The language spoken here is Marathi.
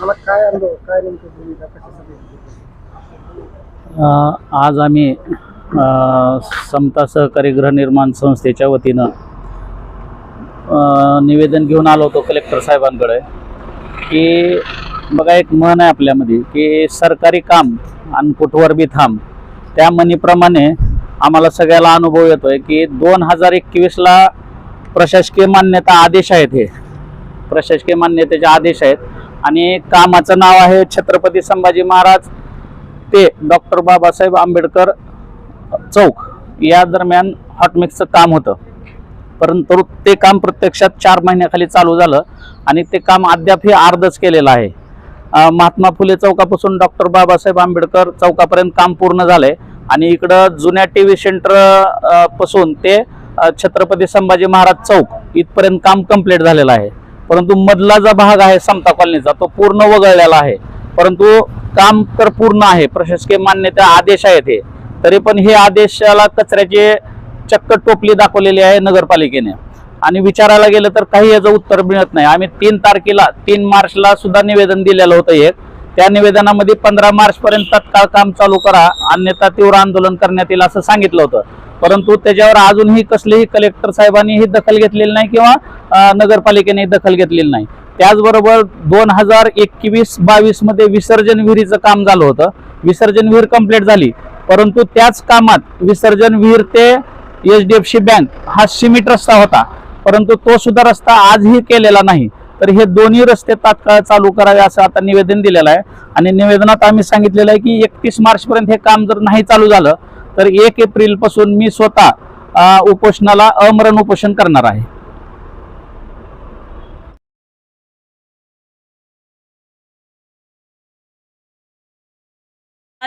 मला काय काय नेमकं भूमिका कशासाठी? आज आम्ही समता सहकारी गृहनिर्माण संस्थेच्या वतीनं निवेदन घेऊन आलो होतो कलेक्टर साहेबांकडे की बघा एक म्हण आहे आपल्यामध्ये की सरकारी काम आणि कुठवर बी थांब त्या म्हणीप्रमाणे आम्हाला सगळ्याला अनुभव येतोय की दोन हजार एकवीसला प्रशासकीय मान्यता आदेश आहेत हे. प्रशासकीय मान्यतेचे आदेश आहेत. आणि कामाचं नाव आहे छत्रपती संभाजी महाराज ते डॉक्टर बाबासाहेब आंबेडकर चौक. या दरम्यान हॉटमिक्सचं काम होतं. परंतु ते काम प्रत्यक्षात चार महिन्याखाली चालू झालं आणि ते काम अद्यापही अर्धच केलेलं आहे. महात्मा फुले चौकापासून डॉक्टर बाबासाहेब आंबेडकर चौकापर्यंत काम पूर्ण झालंय आणि इकडं जुन्या टी व्ही सेंटरपासून ते छत्रपती संभाजी महाराज चौक इथपर्यंत काम कंप्लीट झालेलं आहे. परंतु मधला जो भाग आहे समता कॉलनीचा तो पूर्ण वगळलेला आहे. परंतु काम तर पूर्ण आहे प्रशासकीय मान्यता आदेश आहेत हे. तरी पण हे आदेशाला कचऱ्याचे चक्क टोपली दाखवलेली आहे नगरपालिकेने. आणि विचारायला गेलं तर काही याचं उत्तर मिळत नाही. आम्ही तीन तारखेला तीन मार्चला सुद्धा निवेदन दिलेलं होतं एक. त्या निवेदनामध्ये पंधरा मार्च पर्यंत तत्काळ काम चालू करा अन्यथा तीव्र आंदोलन करण्यात येईल असं सांगितलं होतं. परंतु त्याच्यावर अजूनही कसलीही कलेक्टर साहेबांनी ही दखल घेतलेली नाही किंवा नगरपालिकेने दखल घेतलेली नाही. त्याचबरोबर दोन हजार एकवीस बावीसमध्ये विसर्जन विहिरीचं काम झालं होतं. विसर्जन विहीर कंप्लीट झाली. परंतु त्याच कामात विसर्जन विहीर ते H D F C bank हा सिमिट रस्ता होता. परंतु तो सुद्धा रस्ता आजही केलेला नाही. तर हे दोन्ही रस्ते तात्काळ चालू करावे असं आता निवेदन दिलेलं आहे. आणि निवेदनात आम्ही सांगितलेलं आहे की एकतीस मार्चपर्यंत हे काम जर नाही चालू झालं तर एक एप्रिलपासून मी स्वतः उपोषणाला अमरण उपोषण करणार आहे.